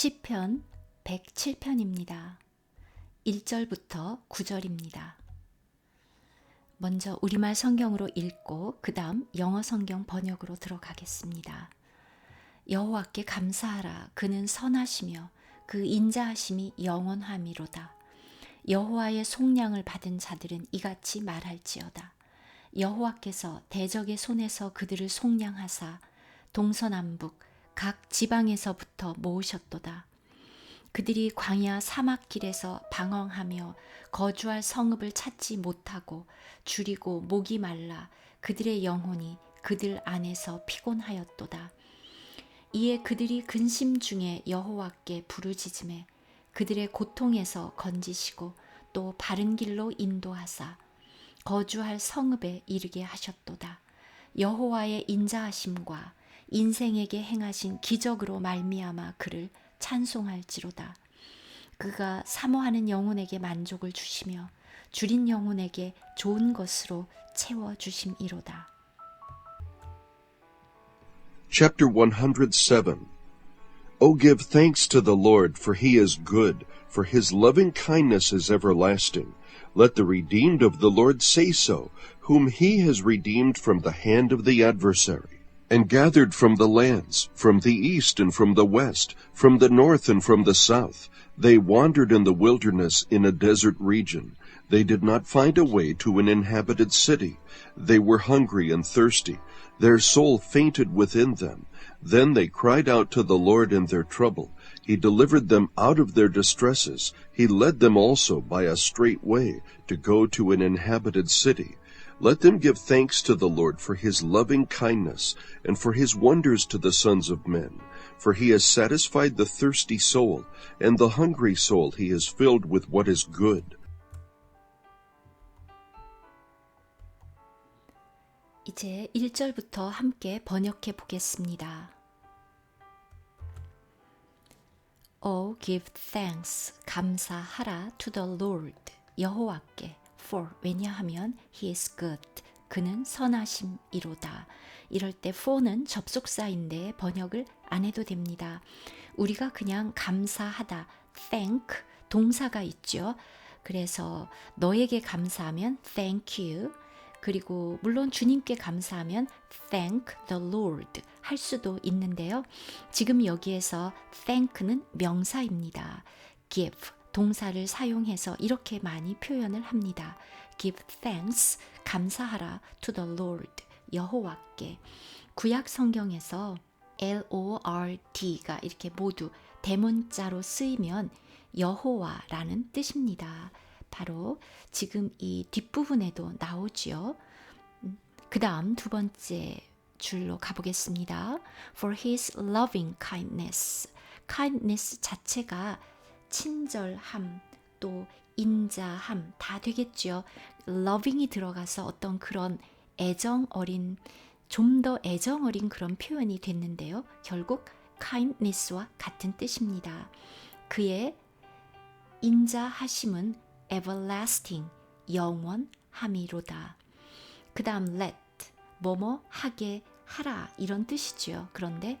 시편 107편입니다. 1절부터 9절입니다. 먼저 우리말 성경으로 읽고 그 다음 영어 성경 번역으로 들어가겠습니다. 여호와께 감사하라 그는 선하시며 그 인자하심이 영원함이로다. 여호와의 속량을 받은 자들은 이같이 말할지어다. 여호와께서 대적의 손에서 그들을 속량하사 동서남북 각 지방에서부터 모으셨도다. 그들이 광야 사막길에서 방황하며 거주할 성읍을 찾지 못하고 줄이고 목이 말라 그들의 영혼이 그들 안에서 피곤하였도다. 이에 그들이 근심 중에 여호와께 부르짖음에 그들의 고통에서 건지시고 또 바른 길로 인도하사 거주할 성읍에 이르게 하셨도다. 여호와의 인자하심과 인생에게 행하신 기적으로 말미암아 그를 찬송할지로다. 그가 사모하는 영혼에게 만족을 주시며 줄인 영혼에게 좋은 것으로 채워 주심이로다. Chapter 107 O give thanks to the Lord, for he is good, for his loving kindness is everlasting. Let the redeemed of the Lord say so, whom he has redeemed from the hand of the adversary, and gathered from the lands, from the east and from the west, from the north and from the south. They wandered in the wilderness in a desert region. They did not find a way to an inhabited city. They were hungry and thirsty. Their soul fainted within them. Then they cried out to the Lord in their trouble. He delivered them out of their distresses. He led them also by a straight way to go to an inhabited city. Let them give thanks to the Lord for his loving kindness and for his wonders to the sons of men. For he has satisfied the thirsty soul, and the hungry soul he has filled with what is good. 이제 1절부터 함께 번역해 보겠습니다. Oh, give thanks, 감사하라 to the Lord, 여호와께, For, 왜냐하면 he is good, 그는 선하심이로다. 이럴 때 for는 접속사인데 번역을 안 해도 됩니다. 우리가 그냥 감사하다, thank, 동사가 있죠. 그래서 너에게 감사하면 thank you, 그리고 물론 주님께 감사하면 thank the Lord 할 수도 있는데요. 지금 여기에서 thank는 명사입니다. give 동사를 사용해서 이렇게 많이 표현을 합니다. give thanks 감사하라 to the Lord 여호와께 구약 성경에서 L O R D가 이렇게 모두 대문자로 쓰이면 여호와라는 뜻입니다. 바로 지금 이 뒷부분에도 나오지요. 그 다음 두 번째 줄로 가보겠습니다. For his loving kindness. kindness 자체가 친절함, 또 인자함 다 되겠죠. loving이 들어가서 어떤 그런 애정 어린, 좀 더 애정 어린 그런 표현이 됐는데요. 결국 kindness와 같은 뜻입니다. 그의 인자하심은 everlasting 영원함이로다. 그 다음 let 뭐뭐 하게 하라 이런 뜻이죠. 그런데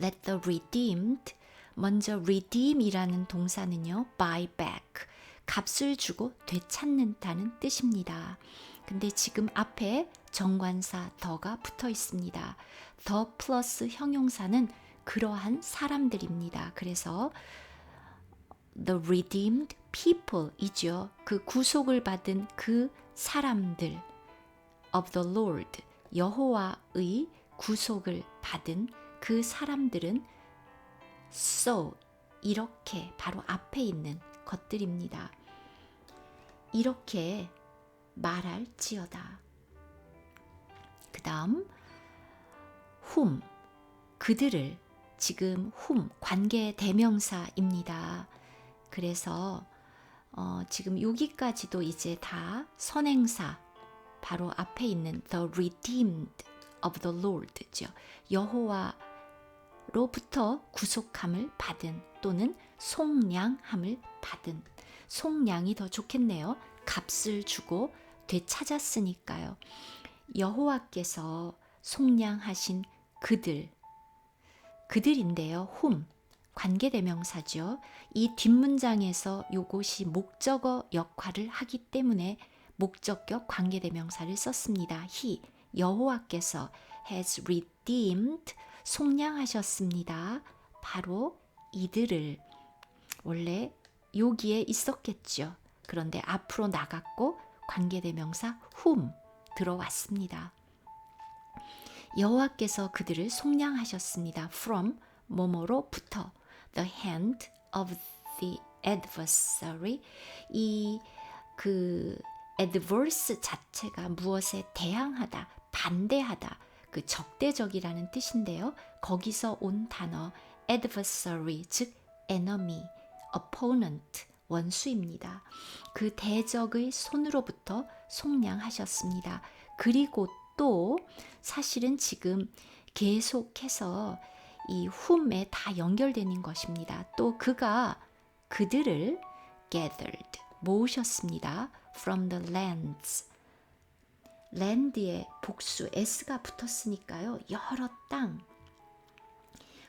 let the redeemed 먼저 redeem이라는 동사는요 buy back 값을 주고 되찾는다는 뜻입니다. 근데 지금 앞에 정관사 더가 붙어 있습니다. 더 플러스 형용사는 그러한 사람들입니다. 그래서 the redeemed people이죠. 그 구속을 받은 그 사람들 of the Lord 여호와의 구속을 받은 그 사람들은 so 이렇게 바로 앞에 있는 것들입니다. 이렇게 말할지어다. 그 다음 whom 그들을 지금 whom 관계 대명사입니다. 그래서 어, 지금 여기까지도 이제 다 선행사 바로 앞에 있는 the redeemed of the Lord죠. 여호와 로부터 구속함을 받은 또는 속량함을 받은 속량이 더 좋겠네요. 값을 주고 되찾았으니까요. 여호와께서 속량하신 그들 그들인데요. whom 관계대명사죠. 이 뒷문장에서 요것이 목적어 역할을 하기 때문에 목적격 관계대명사를 썼습니다. he 여호와께서 has redeemed 속량하셨습니다. 바로 이들을 원래 여기에 있었겠죠. 그런데 앞으로 나갔고 관계대명사 whom 들어왔습니다. 여호와께서 그들을 속량하셨습니다. from 뭐뭐로부터 the hand of the adversary 이 그 adverse 자체가 무엇에 대항하다, 반대하다, 그 적대적이라는 뜻인데요. 거기서 온 단어 adversary 즉 enemy, opponent 원수입니다. 그 대적의 손으로부터 속량하셨습니다. 그리고 또 사실은 지금 계속해서 이 whom에 다 연결되는 것입니다. 또 그가 그들을 gathered 모으셨습니다. from the lands land에 복수 s가 붙었으니까요. 여러 땅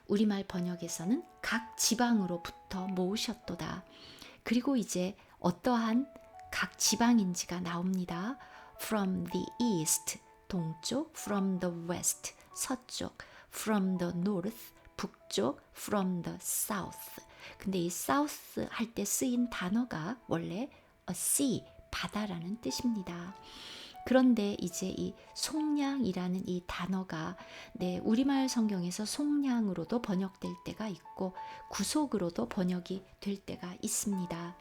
우리말 번역에서는 각 지방으로부터 모으셨도다. 그리고 이제 어떠한 각 지방인지가 나옵니다. from the east 동쪽, from the west 서쪽, from the north 북쪽, from the south. 근데 이 south 할 때 쓰인 단어가 원래 a sea 바다라는 뜻입니다. 그런데 이제 이 속량이라는 이 단어가 네, 우리말 성경에서 속량으로도 번역될 때가 있고 구속으로도 번역이 될 때가 있습니다.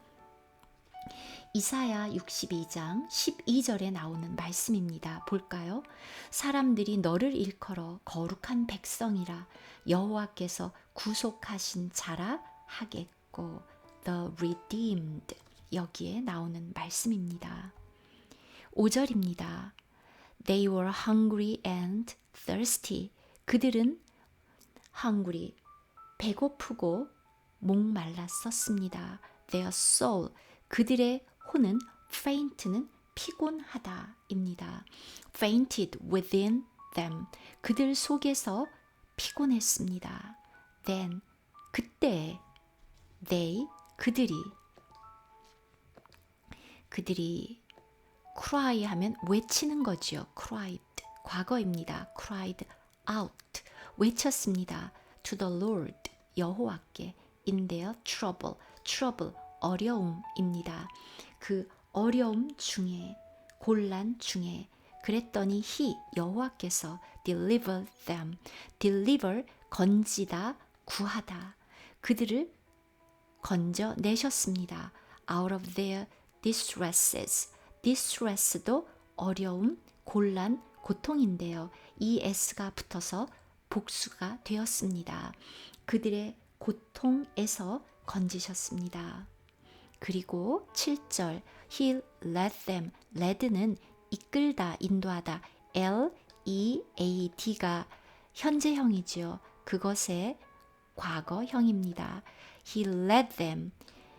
이사야 62장 12절에 나오는 말씀입니다. 볼까요? 사람들이 너를 일컬어 거룩한 백성이라 여호와께서 구속하신 자라 하겠고 the redeemed 여기에 나오는 말씀입니다. 5절입니다. They were hungry and thirsty. 그들은 hungry 배고프고 목말랐었습니다. Their soul 그들의 혼은 faint는 피곤하다입니다. fainted within them 그들 속에서 피곤했습니다. then 그때 they 그들이 그들이 cry 하면 외치는 거지요. cried 과거입니다. cried out 외쳤습니다. to the Lord 여호와께 in their trouble trouble 어려움입니다. 그 어려움 중에 곤란 중에 그랬더니 he 여호와께서 deliver them deliver 건지다 구하다 그들을 건져 내셨습니다. out of their distresses distress도 어려움, 곤란, 고통인데요. 이 s가 붙어서 복수가 되었습니다. 그들의 고통에서 건지셨습니다. 그리고 7절 He led them. led는 이끌다, 인도하다. L E A D가 현재형이지요. 그것의 과거형입니다. He led them.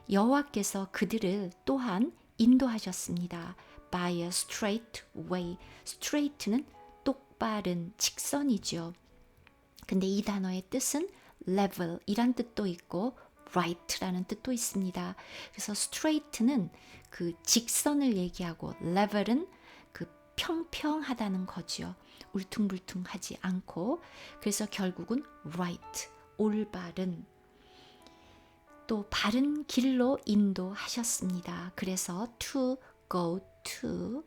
여호와께서 그들을 또한 인도하셨습니다. by a straight way. straight는 똑바른 직선이죠. 근데 이 단어의 뜻은 level 이란 뜻도 있고 right라는 뜻도 있습니다. 그래서 straight는 그 직선을 얘기하고 level은 그 평평하다는 거지요. 울퉁불퉁하지 않고 그래서 결국은 right 올바른 또 바른 길로 인도하셨습니다. 그래서 to go to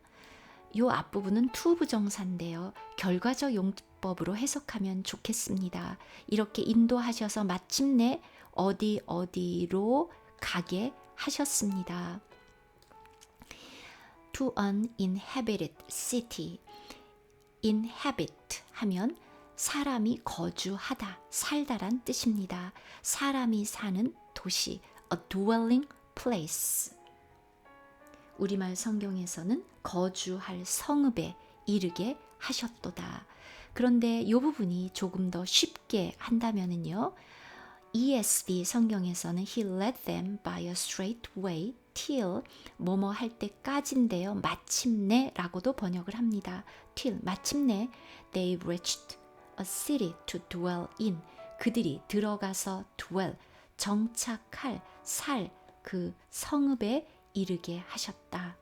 요 앞부분은 to 부정사인데요. 결과적 용법으로 해석하면 좋겠습니다. 이렇게 인도하셔서 마침내 어디 어디로 가게 하셨습니다. to an inhabited city. inhabit 하면 사람이 거주하다, 살다란 뜻입니다. 사람이 사는 도시, a dwelling place. 우리말 성경에서는 거주할 성읍에 이르게 하셨도다. 그런데 이 부분이 조금 더 쉽게 한다면은요. ESV 성경에서는 He led them by a straight way till 뭐뭐 할 때까지인데요. 마침내라고도 번역을 합니다. till 마침내 they reached a city to dwell in 그들이 들어가서 dwell 정착할 살 그 성읍에 이르게 하셨다.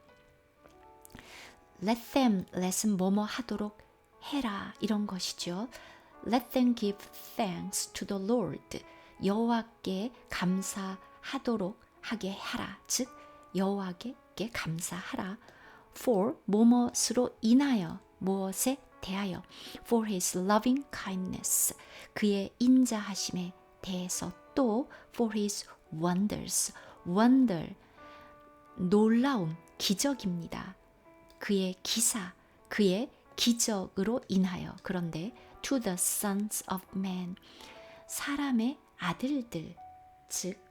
Let them let은 뭐뭐 하도록 해라 이런 것이죠. Let them give thanks to the Lord. 여호와께 감사하도록 하게 하라. 즉 여호와께 감사하라. For 뭐뭇으로 인하여 무엇에 대하여 for his loving kindness 그의 인자하심에 대해서 또 for his wonders wonder 놀라움 기적입니다. 그의 기사 그의 기적으로 인하여 그런데 to the sons of man 사람의 아들들 즉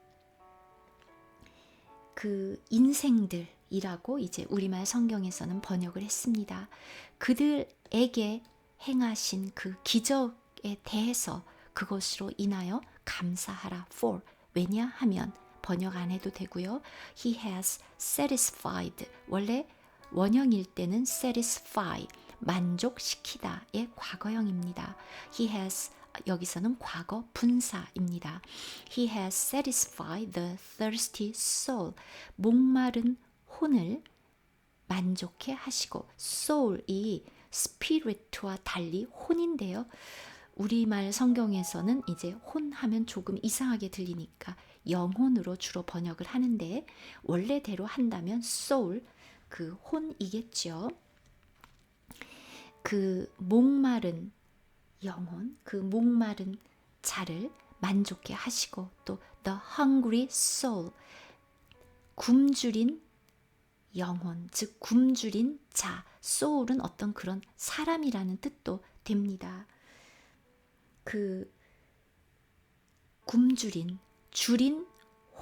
그 인생들 이라고 이제 우리말 성경에서는 번역을 했습니다. 그들에게 행하신 그 기적에 대해서 그것으로 인하여 감사하라 for 왜냐하면 번역 안 해도 되고요. He has satisfied 원래 원형일 때는 satisfy 만족시키다의 과거형입니다. He has 여기서는 과거 분사입니다. He has satisfied the thirsty soul. 목마른 혼을 만족해 하시고 soul이 spirit와 달리 혼인데요. 우리말 성경에서는 이제 혼 하면 조금 이상하게 들리니까 영혼으로 주로 번역을 하는데 원래대로 한다면 soul 그 혼이겠죠. 그 목마른 영혼, 그 목마른 자를 만족해 하시고 또 the hungry soul 굶주린 영혼, 즉 굶주린 자, soul은 어떤 그런 사람이라는 뜻도 됩니다. 그 굶주린 줄인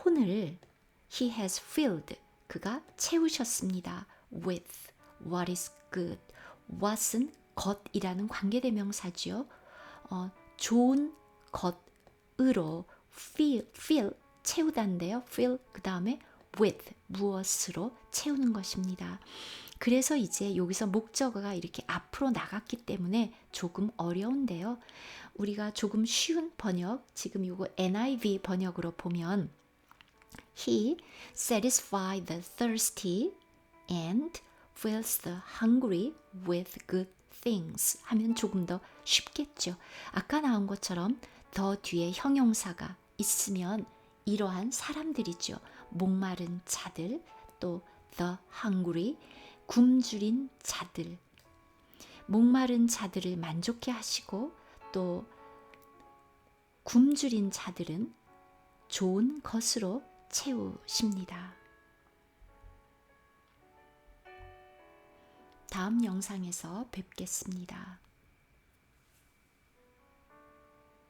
혼을 he has filled 그가 채우셨습니다. with what is good. what은 것이라는 관계대명사지요. 어, 좋은 것으로 fill, fill 채우다인데요. fill 그 다음에 with 무엇으로 채우는 것입니다. 그래서 이제 여기서 목적어가 이렇게 앞으로 나갔기 때문에 조금 어려운데요. 우리가 조금 쉬운 번역, 지금 이거 NIV 번역으로 보면 He satisfied the thirsty and fills the hungry with good things 하면 조금 더 쉽겠죠. 아까 나온 것처럼 더 뒤에 형용사가 있으면 이러한 사람들이죠. 목마른 자들, 또 the hungry, 굶주린 자들. 목마른 자들을 만족해 하시고 또 굶주린 자들은 좋은 것으로 채우십니다. 다음 영상에서 뵙겠습니다.